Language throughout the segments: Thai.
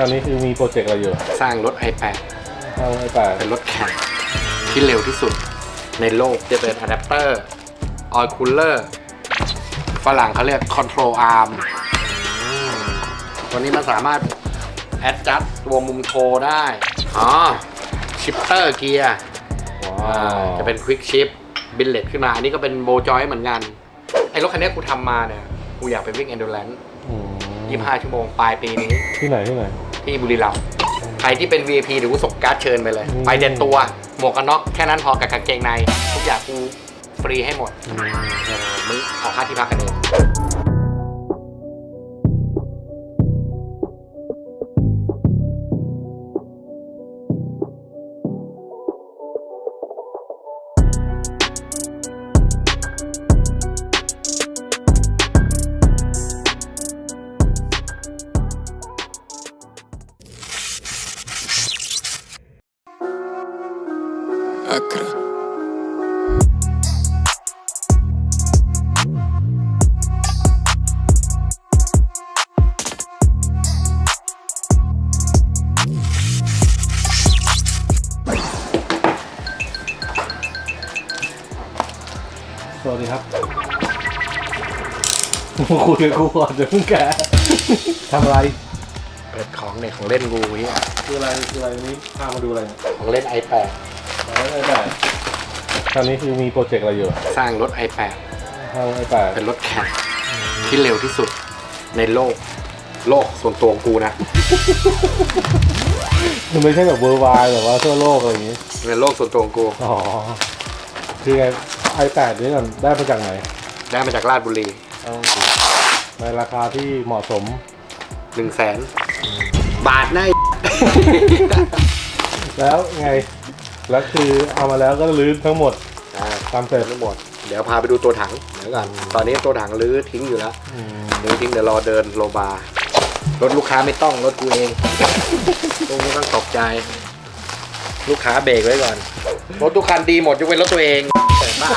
ตอนนี้คือมีโปรเจกต์อะไรอยู่สร้างรถ iPad ทางไอ้ป่าเป็นรถแข่งที่เร็วที่สุดในโลกจะเป็นอะแดปเตอร์ออยคูลเลอร์ฝรั่งเขาเรียก Control Arm ตัวนี้มันสามารถ adjust ตัวมุมโชว์ได้ อ๋อ ชิปเตอร์เกียร์ว้าวจะเป็น Quick Shift บินเลตขึ้นมา อันนี้ก็เป็นโบจอยเหมือนกัน ไอ้รถคันนี้กูทำมาเนี่ย กูอยากไปวิ่ง endurance อืม25 ชั่วโมง ปลายปีนี้ ที่ไหนที่ไหน ที่บุรีรัมย์ใครที่เป็น VIP หรือกูส่งการ์ดเชิญไปเลยอืมไปเด็ดตัว หมวกกันน็อกแค่นั้นพอกับกางเกงใน ทุกอย่างกูฟรีให้หมดอืมเออมึงออกค่าที่พักกันเอง ครับคุยกับกูก่อนเดี๋ยวเพิ่งแกะทำอะไร เปิดของเนี่ยของเล่นกูเนี่ยคืออะไรคืออะไรนี้พามาดูอะไรของเล่น iPad ทางไอ้ป่าตอนนี้คือมีโปรเจกต์อะไรอยู่สร้างรถ iPad ทางไอ้ป่าเป็นรถแข่งที่เร็วที่สุดในโลก โลกส่วนตัวของกูนะมันไม่ใช่แบบเวอร์ไวแบบว่าทั่วโลกอะไรอย่างงี้ ในโลกส่วนตัวของกู อ๋อ คือไง ไอแปดนี่ก่อนได้มาจากไหนได้มาจากราชบุรีเอาในราคาที่เหมาะสม1 0 0 0 0แสนบาทนะไอ้แล้วไง แล้วคือเอามาแล้วก็ลื้อทั้งหมดอ่าตามเสร็จทั้งหมด เดี๋ยวพาไปดูตัวถังเดี๋ยวก่อนตอนนี้ตัวถังลื้อทิ้งอยู่แล้วอืมลื้อทิ้งเดี๋ยวรอเดินโลบาร์รถลูกค้าไม่ต้องรถกูเองตรงนี้ต้องตกใจ ลูกค้าเบรกไว้ก่อน รถทุกคันดีหมดยกเว้นรถตัวเองแต่ บ้า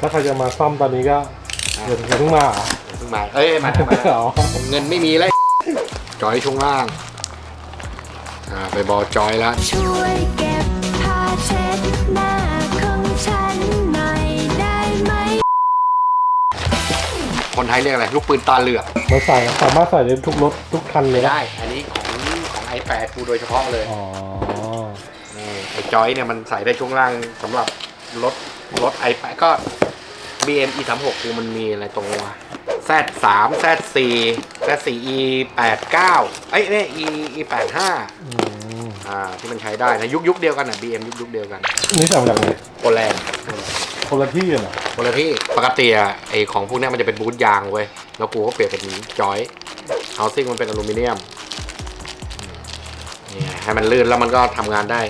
ถ้าใครจะมาซ่อมตอนนี้ก็เดี๋ยวเพิ่งมาเหรอเพิ่งมาเอ้ยมาแล้วมาแล้วอ๋อเงินไม่มีแล้วจอยช่วงล่างอ่าไปบอจอยแล้วช่วยเก็บผ้าเช็ดหน้าของฉันหน่อยได้ไหมคนไทยเรียกอะไรลูกปืนตาเหลือกมันใส่สามารถใส่ได้ทุกรถทุกคันเลยไม่นะได้ อันนี้ของของไอแปดกูโดยเฉพาะเลยอ๋อนี่ไอจอยเนี่ยมันใส่ได้ช่วงล่างสำหรับ รถรถไอแปดก็ BM E 3 6กูมันมีอะไรตรงวะ Z 3 Z 4 Z 4 E 8 9ไอ้ยเนี่ย E E 8 5อืมอ่าที่มันใช้ได้นะยุคยุคเดียวกันอะ BM ยุคยุคเดียวกันนี่สั่งมาจากไหนโปแลนด์คนละที่กันเหรอคนละที่ปกติอะไอของพวกเนี้ยมันจะเป็นบูทยางเว้ยแล้วกูก็เปลี่ยนเป็นจอยเฮาซิ่งมันเป็นอลูมิเนียมอืมนี่ไงให้มันลื่นแล้วมันก็ทำงานได้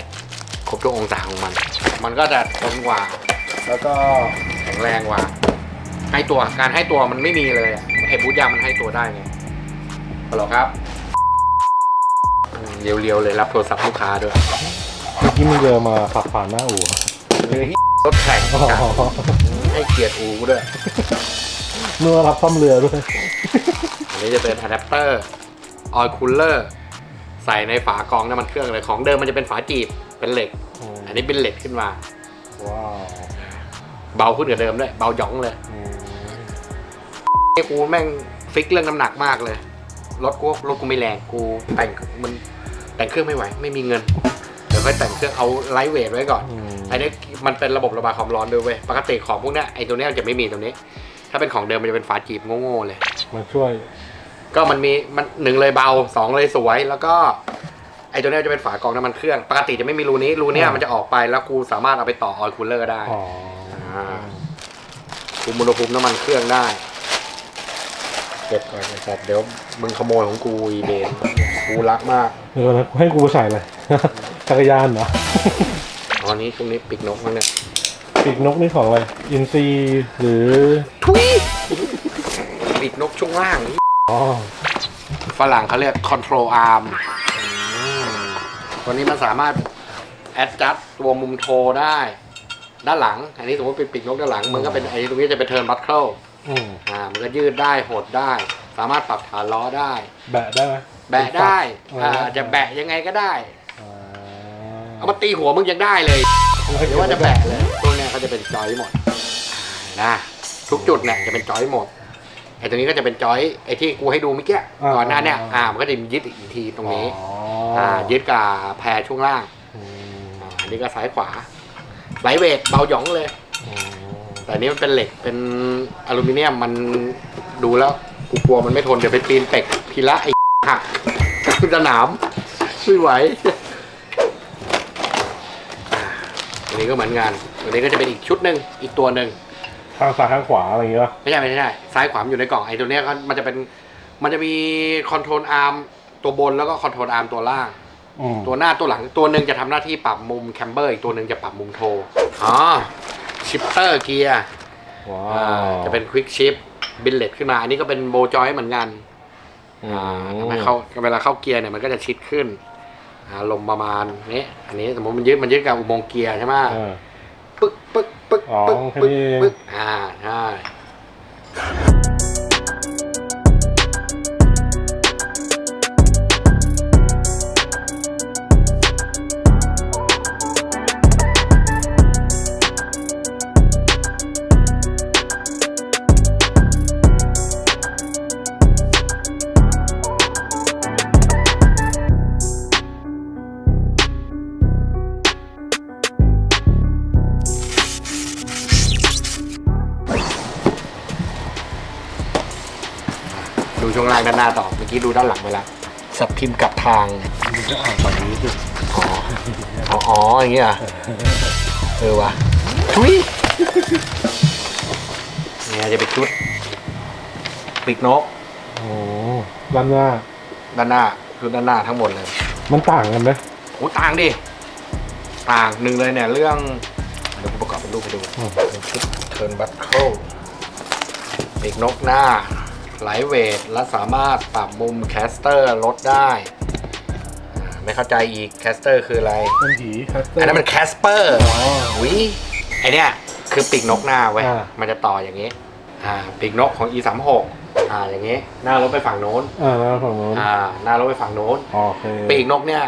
ครบทุกองศาของมัน มันก็จะทนกว่า แล้วก็แข็งแรงกว่า ให้ตัวการให้ตัวมันไม่มีเลยอะไอบูทยางมันให้ตัวได้ไงฮัลโหลครับอืมเรียวๆเลยรับโทรศัพท์ลูกค้าด้วยเมื่อกี้มึงเดินมาขับผ่านหน้าอู่เหรอเฮ้ยรถแข่งอ๋อให้เกียรติอูกูด้วยเมื่อรับซ่อมเรือด้วยอันนี้จะเป็นอะแดปเตอร์ออยคูลเลอร์ใส่ในฝากรองน้ำมันเครื่องเลยของเดิมมันจะเป็นฝาจีบ เป็นเหล็กอันนี้เป็นเหล็กขึ้นมา ว้าวเบาขึ้นกว่าเดิมด้วย เบาหยองเลยอืมไอ้กูแม่งฟิกเรื่องน้ำหนักมากเลย รถกูรถกูไม่แรงกูแต่งมันแต่งเครื่องไม่ไหว ไม่มีเงิน เดี๋ยวค่อยแต่งเครื่องเอาไลท์เวทไว้ก่อน อืมอันนี้มันเป็นระบบระบายความร้อนด้วยเว้ย ปกติของพวกเนี้ยไอ้ตัวเนี้ยมันจะไม่มีตรงนี้ ถ้าเป็นของเดิมมันจะเป็นฝาจีบโง่ๆเลย มันช่วยก็มันมีมันหนึ่งเลยเบาสองเลยสวยแล้วก็ ไอ้ตัวเนี้ยจะเป็นฝากรองน้ำมันเครื่อง ปกติจะไม่มีรูนี้ รูเนี้ยอ่ามัมันจะออกไปแล้วกูสามารถเอาไปต่อออยล์คูลเลอร์ได้อ๋อคุมอุณหภูมิน้ำมันเครื่องได้ เก็บก่อนนะครับเดี๋ยวมึงขโมยของกูอีเบนกูรักมากเดี๋ยวนะให้กูใส่เลย จักรยานเหรอ ตอนนี้ช่วงนี้ปิกนกมั้งเนี่ยปีกนกนี่ของอะไร อินซีหรือ ทุยปิกนกช่วงล่างนี่อ๋อ ฝรั่งเขาเรียก control arm ตัวนี้มันสามารถ adjust ตัวมุมโชว์ได้ ด้านหลัง อันนี้สมมติเป็นปีกนกด้านหลัง มันก็เป็นไอ้ตรงนี้จะเป็นเทิร์นบัตเคิลอืมอ่า มันก็ยืดได้หดได้ สามารถปรับฐานล้อได้ แบะได้ไหม แบะได้อ๋ออ่าจะแบะยังไงก็ได้ อ่าเอามาตีหัวมึงยังได้เลยหรือว่าจะแบะเลยพวกเนี้ยเขาจะเป็นจอยหมดนะทุกจุดเนี่ยจะเป็นจอยหมดไอ้ตรงนี้ก็จะเป็นจอยไอ้ที่กูให้ดูเมื่อกี้ก่อนหน้าเนี่ยอ่ามันก็จะมียึดอีกทีตรงนี้ อ๋อ อ่ายึดกับแพรช่วงล่างอืมอ่าอันนี้ก็ซ้ายขวาไลท์เวทเบาหยองเลยอืมแต่อันนี้มันเป็นเหล็กเป็นอลูมิเนียมมันดูแล้วกูกลัวมันไม่ทนเดี๋ยวไปปีนเป็กพีละไอ้หักสนามไม่ไหวอ่าอันนี้ก็เหมือนกันอันนี้ก็จะเป็นอีกชุดหนึ่งอีกตัวหนึ่งข้างซ้ายข้างขวาอะไรอย่างเงี้ยไม่ใช่ไม่ใช่ซ้ายขวามันอยู่ในกล่องไอ้ตัวเนี้ยก็มันจะเป็นมันจะมีคอนโทรลอาร์ม ตัวบนแล้วก็คอนโทรลอาร์มตัวล่าง อืมตัวหน้าตัวหลังตัวหนึ่งจะทำหน้าที่ปรับมุมแคมเบอร์อีกตัวหนึ่งจะปรับมุมโทอ๋อชิปเตอร์เกียร์ว้าอ่าวจะเป็นควิกชิปบิลเลตขึ้นมา อันนี้ก็เป็นโบจอยเหมือนกันอือ่ามทำให้เข้าเวลาเข้าเกียร์เนี่ยมันก็จะชิดขึ้นอ่าลมประมาณนี้อันนี้สมมติมันยึดมันยึดกับอุโมงค์เกียร์ใช่ไหมเออ ปึ๊กปึ๊กปึ๊กอ๋อปึ๊กแค่ปึ๊กนี้เอง ปึ๊กอ่าใช่ ช่วงล่างด้านหน้าต่อ เมื่อกี้ดูด้านหลังไปแล้วสับพิมพ์กลับทางมึงก็อ่านฝั่งนี้สิอ๋ออ๋ออ๋ออย่างเงี้ยเหรอเออว่ะทุยเนี่ยจะเป็นชุดปีกนกโอ้ด้านหน้าด้านหน้าชุดด้านหน้าทั้งหมดเลย มันต่างกันไหมโอ้ต่างดิ ต่างหนึ่งเลยเนี่ย เรื่อง เดี๋ยวผมประกอบเป็นรูปให้ดูอืมเป็นชุดเทิร์นบัตเคิลปีกนกหน้า ไหลเวทและสามารถปรับมุมแคสเตอร์ลดได้อ่าไม่เข้าใจอีกแคสเตอร์คืออะไร เป็นผีคัสเตอร์อันนั้นมันแคสเปอร์อ๋อวิไอเนี้ยคือปีกนกหน้าเว้ย อ่า มันจะต่ออย่างนี้ อ่าปีกนกของ e 3 6อ่าอย่างนี้ หน้ารถไปฝั่งโน้น อ่าแล้วฝั่งโน้นอ่าหน้ารถไปฝั่งโน้น โอเคปีกนกเนี่ย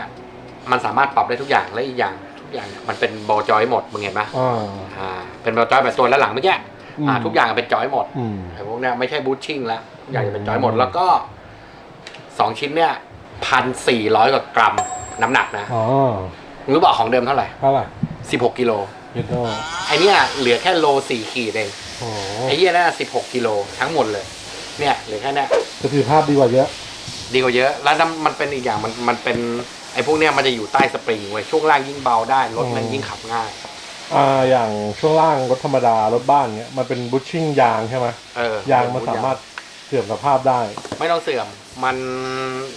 มันสามารถปรับได้ทุกอย่างและอีกอย่างทุกอย่างเนี่ยมันเป็นบอลจอยหมดมึงเห็นปะอ่า อ่าเป็นบอลจอยแบบตัวและหลังเมื่อกี้ อืมอ่าทุกอย่างเป็นจอยหมดอืม ไอ้พวกเนี้ยไม่ใช่บูทชิ่งแล้วทุกอย่างจะเป็นจอยหมดอืมแล้วก็สองชิ้นเนี่ยพันสี่ร้อยกว่ากรัมน้ำหนักนะอ๋อมึงรู้บอกของเดิมเท่าไหร่เท่าไหร่สิบหกกิโลเยดโดไอเนี้ยเหลือแค่โลสี่ขีดเองโอ้โหไอเหี้ยน่าสิบหกกิโลทั้งหมดเลย เนี่ยเหลือแค่เนี้ย ประสิทธิภาพดีกว่าเยอะ ดีกว่าเยอะ แล้วน้ำมันเป็นอีกอย่างมันมันเป็นไอพวกเนี้ยมันจะอยู่ใต้สปริงเว้ยช่วงล่างยิ่งเบาได้รถมันอืมยิ่งขับง่าย อ่าอย่างช่วงล่างรถธรรมดารถบ้านเนี้ยมันเป็นบูชชิ่งยางใช่ไหมเออยางมันสามารถเสื่อมสภาพได้ ไม่ต้องเสื่อมมัน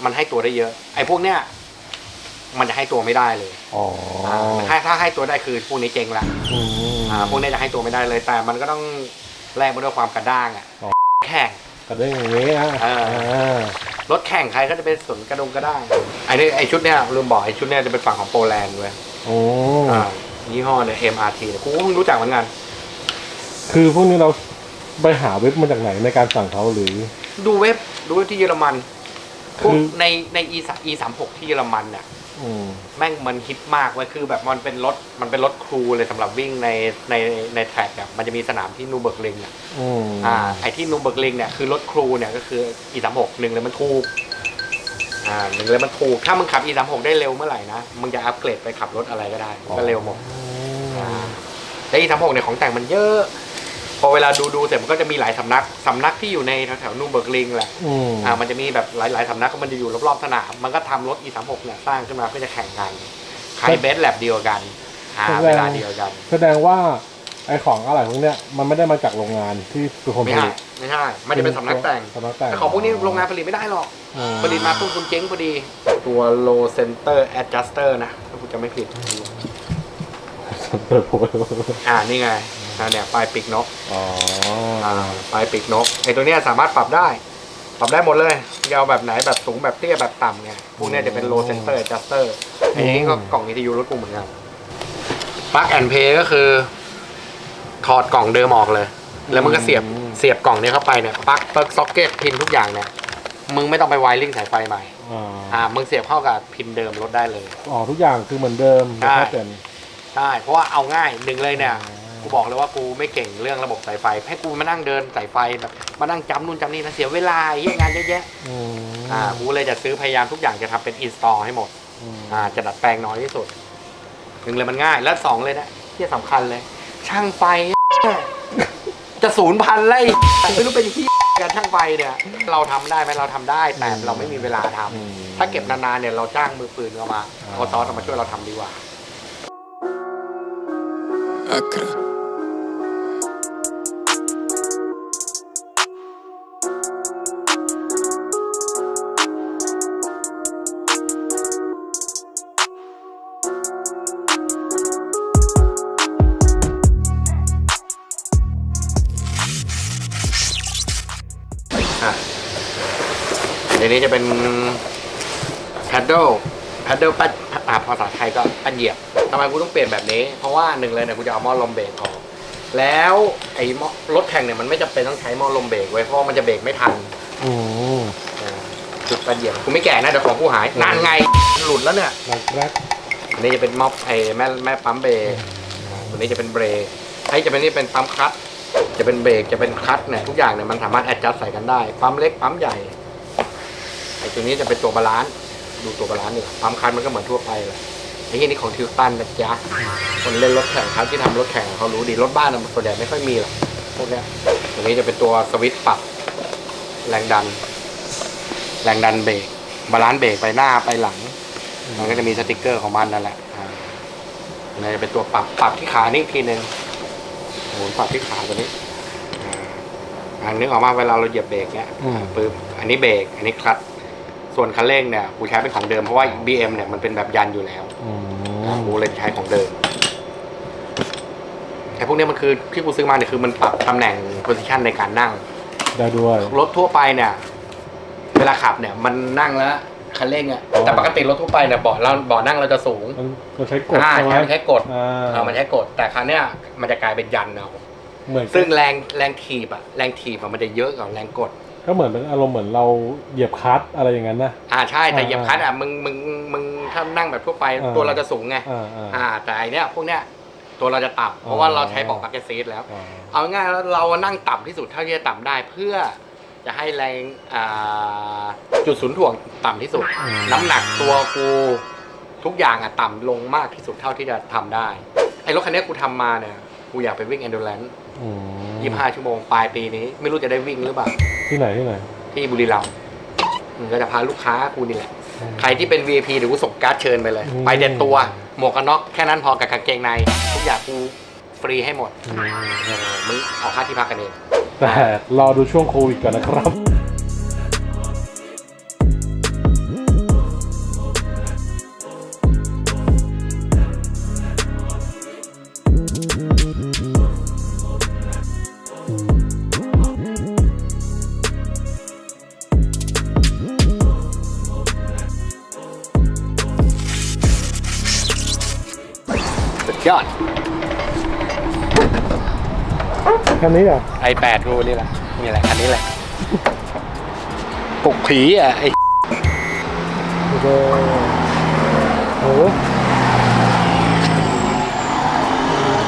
มันให้ตัวได้เยอะ ไอพวกเนี้ยมันจะให้ตัวไม่ได้เลยอ๋ออ่าถ้าถ้าให้ตัวได้คือพวกนี้เจ๊งละอืมอ่าพวกนี้จะให้ตัวไม่ได้เลย แต่มันก็ต้องแลกมาด้วยความกระด้างอะอ๋อแข่งกระเด้งอย่างนี้อะเอออ่ารถแข่งใครก็จะเป็นสนกระดงกระด้างไอ้นี่ไอ้ชุดเนี้ยลืมบอกไอ้ชุดเนี้ยจะเป็นฝั่งของโปแลนด์เว้ยโอ้อ่า ยี่ห้อเนี่ย MRT เนี่ยกูก็เพิ่งรู้จักเหมือนกัน คือพวกนี้เราไปหาเว็บมาจากไหนในการสั่งเขาหรือ ดูเว็บดูเว็บที่เยอรมันพวกคือ ในใน E 3 E 3 6ที่เยอรมันเนี่ย อืม แม่งมันฮิตมากเว้ยคือแบบมันเป็นรถมันเป็นรถครูเลยสำหรับวิ่งในในในแทร็กอะมันจะมีสนามที่นูเบิร์กลิงอะอืม อ่าไอที่นูเบิร์กลิงเนี่ยคือรถครูเนี่ยก็คือ E 3 6หนึ่งเลยมันถูก อ่าหนึ่งเลยมันถูก ถ้ามึงขับ E 3 6 ได้เร็วเมื่อไหร่นะ มึงจะอัปเกรดไปขับรถอะไรก็ได้มันก็เร็วหมดอืมแต่ E 3 6 เนี่ยของแต่งมันเยอะ พอเวลาดูดูเสร็จมันก็จะมีหลายสำนัก สำนักที่อยู่ในแถวๆนูเบิร์กลิงแหละอืมอ่ามันจะมีแบบหลายๆสำนักก็มันจะอยู่รอบๆสนาม มันก็ทำรถ e 3 6 เนี่ยสร้างขึ้นมาเพื่อจะแข่งกันใครเบสแลบเดียวกันอ่าเวลาเดียวกัน แสดงว่า ไอของอะไรพวกเนี้ยมันไม่ได้มาจากโรงงานที่คือคนผไม่ใช่ลิตไม่ใช่มันจะเป็นสำนักแต่ง สำนักแต่งแต่ของพวกนี้โรงงานผลิตไม่ได้หรอก อืมผลิตมาต้นทุนเจ๊งพอดี ตัว low center adjuster นะถ้าคุณจะไม่ผิด เปิดโพสอ่านี่ไงอ่าเนี่ยปลายปีกนกอ๋ออ่าปลายปีกนกไอตัวเนี้ยสามารถปรับได้ ปรับได้หมดเลยยาวแบบไหนแบบสูงแบบเตี้ยแบบต่ำไงพวกเนี้ยจะเป็น low center adjuster อันนี้ก็กล่องวิทยุรถกูเหมือนกันปลั๊กแอนเพย์ก็คือ ถอดกล่องเดิมออกเลย แล้วมันก็เสียบเสียบกล่องนี้เข้าไปเนี่ยปลั๊กเปิร์กซ็อกเก็ตพินทุกอย่างเนี่ยมึงไม่ต้องไปไวริ่งสายไฟใหม่ออ่าอ่ามึงเสียบเข้ากับพินเดิมรถได้เลย อ๋อทุกอย่างคือเหมือนเดิมใช่แต่แค่เปลี่ยน ใช่เพราะว่าเอาง่ายหนึ่งเลยเนี่ยอ๋อกูบอกเลยว่ากูไม่เก่งเรื่องระบบสายไฟ ให้กูมานั่งเดินสายไฟแบบมานั่งจำนู่นจำนี่นะเสียเวลาเหี้ยงานเยอะแยะอืมอ่ากูเลยจะซื้อพยายามทุกอย่างจะทำเป็นอินสตอลให้หมดมอ่าจะดัดแปลงน้อยที่สุดหนึ่งเลยมันง่ายและสองเลยนะที่สำคัญเลย ช่างไฟ จะศูนย์พันไล่ไม่รู้เป็นที่การช่างไฟเนี่ย เราทำได้ไหมเราทำได้แต่เราไม่มีเวลาทำอืม ถ้าเก็บนานๆเนี่ยเราจ้างมือปืนเข้ามาเอาซอสเอามาช่วยเราทำดีกว่า Accra. เดี๋ยวนี้จะเป็น paddle paddle ปั้นอ่าภาษาไทยก็ปั้นเหยียบทำไมกูต้องเปลี่ยนแบบนี้ เพราะว่าหนึ่งเลยเนี่ยกูจะเอาหม้อลมเบรกออกแล้วไอ้หม้อรถแข่งเนี่ยมันไม่จำเป็นต้องใช้หม้อลมเบรกไว้เพราะว่ามันจะเบรกไม่ทันอืมอ่าจุดปั้นเหยียบกูไม่แก่นะเดี๋ยวของกูหายนานไงหลุดแล้วเนี่ยรักแรกอันนี้จะเป็นม็อบไอ้แม่แม่ปั๊มเบรกตัวนี้จะเป็นเบรกไอ้จะเป็นนี่เป็นปั๊มคลัตช์จะเป็นเบรกจะเป็นคลัตช์เนี่ยทุกอย่างเนี่ยมันสามารถแอดจัดใส่กันได้ ปั๊มเล็กปั๊มใหญ่ไอ้ตัวนี้จะเป็นตัวบาลานซ์ดูตัวบาลานซ์นี่ปั๊มคลัตช์มันก็เหมือนทั่วไปแหละไอ้ที่นี่ของทิวตันนะจ๊ะคนเล่นรถแข่งครับที่ทำรถแข่งเขารู้ดีรถบ้านน่ะมันส่วนใหญ่ไม่ค่อยมีหรอกพวกเนี้ยตัวนี้จะเป็นตัวสวิตช์ปรับแรงดัน แรงดันเบรกบาลานซ์เบรกไปหน้าไปหลัง มันก็จะมีสติกเกอร์ของมันนั่นแหละอ่ามันจะเป็นตัวปรับปรับที่ขานี่อีกทีหนึ่งโอ้โหปรับที่ขาตัวนี้อ่าอันนึกออกมาเวลาเราเหยียบเบรกเนี้ยอืมปึ๊บอันนี้เบรกอันนี้คลัตช์ ส่วนคันเร่งเนี่ยกูใช้เป็นของเดิมเพราะว่า BM เนี่ยมันเป็นแบบยันอยู่แล้วอือ่ามกูเลยใช้ของเดิมแต่พวกเนี้ยมันคือที่กูซื้อมาเนี่ยคือมันปรับตำแหน่ง position ในการนั่ง ได้ด้วยรถทั่วไปเนี่ย เวลาขับเนี่ย มันนั่งแล้วคันเร่งอะอ๋อแต่ปกติรถทั่วไปเนี่ยเบาะเราเบาะนั่งเราจะสูงมันเราใช้กดอ่าใช่ไหมใช้มันใช้กดอ่าเออมันใช้กด แต่ครั้งเนี้ยมันจะกลายเป็นยันเอาเหมือนซึ่งแรงแรงถีบอะแรงถีบอะมันจะเยอะกว่าแรงกด ก็เหมือนเป็นอารมณ์เหมือนเราเหยียบคลัตช์อะไรอย่างนั้นนะ อ่าใช่แต่อ่าเหยียบคลัตช์อะมึงมึงมึงถ้านั่งแบบทั่วไปอ่า ตัวเราจะสูงไงอ่าอ่า อ่าแต่อันเนี้ยพวกเนี้ยตัวเราจะต่ำเพอ๋ราะอว่าเราใช้เบอกบักเก็ตซีทแล้วอ๋อเอาง่ายๆแล้วเรานั่งต่ำที่สุดเท่าที่จะต่ำได้เพื่อจะให้แรงอ่าจุดศูนย์ถ่วงต่ำที่สุด อืม น้ำหนักตัวกูทุกอย่างอะต่ำลงมากที่สุดเท่าที่จะทำได้ ไอ้รถคันเนี้ยกูทำมาเนี่ย กูอยากไปวิ่ง endurance อืมยี่ห้าชั่วโมงปลายปีนี้ ไม่รู้จะได้วิ่งหรือเปล่า ที่ไหนที่ไหนที่บุรีรัมย์อืมก็จะพาลูกค้ากูนี่แหละ ใครที่เป็น VIP เดี๋ยวกูส่งการ์ดเชิญไปเลยอืมไปเด็ดตัว หมวกกันน็อกแค่นั้นพอกับกางเกงใน ทุกอย่างกูฟรีให้หมดอืมเออมึงเอาค่าที่พักกันเอง แต่รอดูช่วงโควิดก่อนนะครับ ยอด คันนี้อะไอแปดกูนี่แหละนี่แหละอันนี้แหละปลุกผีอะไอโอ้โหโอ้โห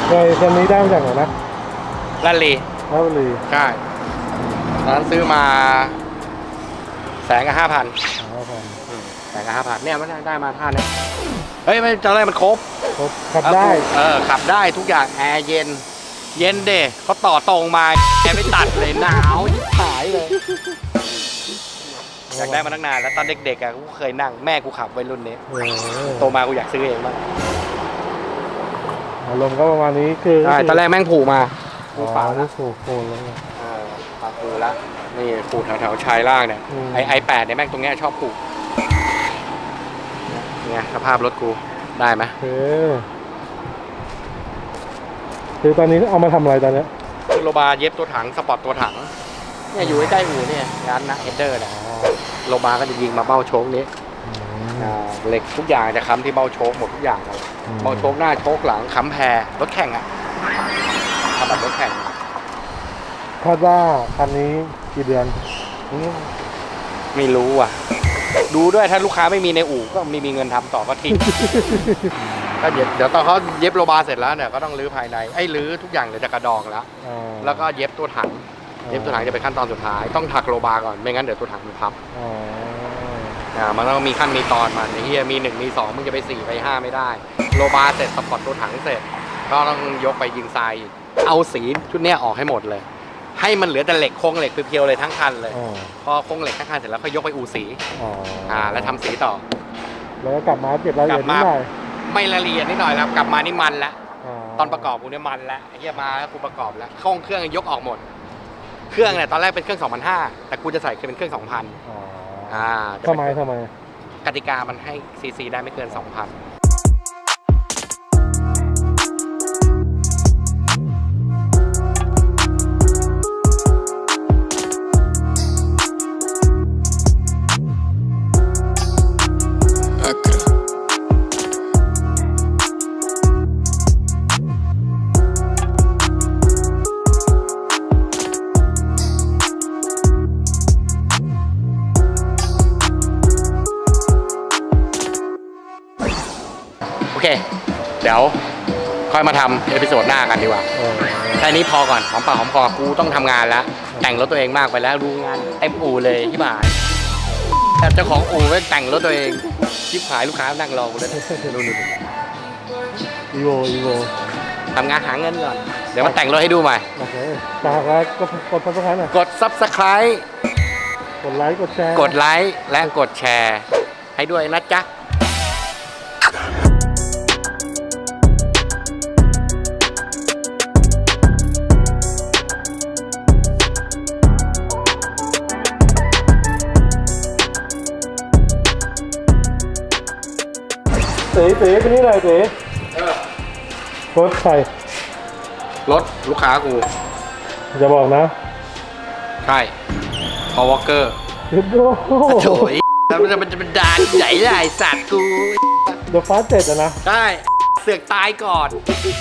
ไอ้คันนี้ได้มาจากไหนนะลันลีลาดบุรี ใช่ตอนนั้นซื้อมาแสนกับห้าพัน อ๋อครับแสนกับห้าพันเนี่ยไม่ได้ได้มาท่าเนี้ยเฮ้ยไม่จะอะไรมันครบครบขับได้ เออขับได้ทุกอย่างแอร์เย็น เย็นเดเขาต่อตรงมาแกไม่ตัดเลยหนาวยิบหายเลยอยากได้มาตั้งนานแล้วตอนเด็กๆอะกูเคยนั่งแม่กูขับวัยรุ่นนี้โอ้โหโตมากูอยากซื้อเองบ้างอารมณ์ก็ประมาณนี้คือใช่ตอนแรกแม่งผูกมาอ๋อนี่ถูกโคนแล้วไงเออปากผูแล้ว นี่ผูกแถวๆชายล่างเนี่ยอืมไอไอแปดเนี่ยแม่งตรงเนี้ยชอบผูกเนี่ยสภาพรถกูได้ไหมโอเคคือตอนนี้เอามาทำอะไรตอนเนี้ยคือโลบาเย็บตัวถังสปอร์ตตัวถังเนี่ยอยู่ใกล้ๆอู่เนี่ยร้านนะเฮดเดอร์เนี่ยโลบาก็จะยิงมาเบ้าโชคนี้อ่าเหล็กทุกอย่างจะค้ำที่เบ้าโชคหมดทุกอย่างเลยอืมเบ้าโชคหน้าโชคหลังค้ำแพรรถแข่งอะทำแบบรถแข่ง คาดว่าคันนี้กี่เดือนอืมไม่รู้อะ ดูด้วยถ้าลูกค้าไม่มีในอู่ก็ไม่มีเงินทำต่อก็ทิ้ง ก็เดี๋ยวเดี๋ยวตอนเขาเย็บโลบาเสร็จแล้วเนี่ยก็ต้องรื้อภายในไอ้รื้อทุกอย่างเดี๋ยวจะกระดองแล้ว อ่าแล้วก็เย็บตัวถัง เย็บตัวถังจะเป็นขั้นตอนสุดท้ายต้องถักโลบาก่อนไม่งั้นเดี๋ยวตัวถังมันพับอ๋ออ่ามันต้องมีขั้นมีตอนมันไอ้เฮียมีหนึ่งมีสองมึงจะไปสี่ไปห้าไม่ได้ โลบาเสร็จสปอร์ตตัวถังเสร็จ ก็ต้องยกไปยิงทรายอีกเอาสีชุดเนี้ยออกให้หมดเลย ให้มันเหลือแต่เหล็กโครงเหล็กเพียวๆเลยทั้งคันเลย อ๋อพอโครงเหล็กทั้งคันเสร็จแล้วค่อยยกไปอู่สีอ๋ออ่าแล้วทำสีต่อ แล้วก็กลับมาเก็บรายละเอียดกลันิบดมาหน่อยไม่ละเอียดนิดหน่อยแล้วกลับมานี่มันแล้วาตอนประกอบกูเนี่ยมันแล้วไอ้เหี้ยมาแล้วกูประกอบแล้วห้องเครื่องยกออกหมด เครื่องเนี่ยตอนแรกเป็นเครื่อง2,500แต่กูจะใส่เป็นเครื่อง2,000อ๋ออ่าจะทำเป็นไมทำไมกติกามันให้ซีซีได้ไม่เกิน 2,000 อเค เดี๋ยวค่อยมาทำเอพิโซดหน้ากันดีกว่าเออแค่นี้พอก่อนหอมปากหอมคอกูต้องทำงานแล้ว แต่งรถตัวเองมากไปแล้วดูงานเต็มอู่เลยที่บ่ายแต่เจ้าของอู่ไม่แต่งรถตัวเองชิบหายลูกค้านั่งรอกูเลยนู่นอีโวอีโวๆทำงานหาเงินก่อน เดี๋ยวมาแต่งรถให้ดูใหม่โอเคฝากแล้วก็กดซับสไครต์หน่อยกด subscribe กดไลค์กดแชร์ กดไลค์และกดแชร์ ให้ด้วยนะจ๊ะ ต๋เต๋ไปนี่หน่อยเต๋รถใครรถลูกค้ากู อย่าบอกนะ ใช่พอวอลเกอร์เดี๋ยวโอ้โหโถยแล้วมันจะมันจะเป็นดานใหญ่ใหญ่สัตว์กูเดี๋ยวฟ้าเจ็ดอะนะ ใช่เสือกตายก่อน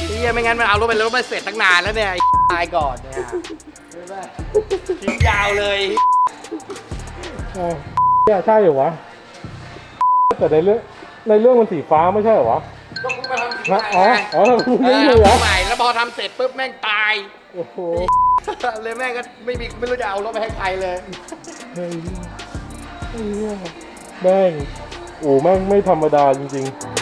เฮียไม่งั้นมันเอารถไปรถไปเสร็จตั้งนานแล้วเนี่ยไอ้ตายก่อนเนี่ยทิ้งยาวเลยอ่าเนี่ยใช่เหรอวะแต่ในเรื่อง ในเรื่องมันสีฟ้าไม่ใช่เหรอวะก็กูมาทำสีฮะใหม่อ๋อ ไงอ๋อทำเอนี่อเลยเหรอใหม่แล้วพอทำเสร็จปุ๊บแม่งตาย โอ้โหเลยแม่งก็ไม่มีไม่รู้จะเอารถไปให้ใครเลย เฮ้ยเฮ้ยแม่งโอ้แม่งไม่ธรรมดาจริงๆ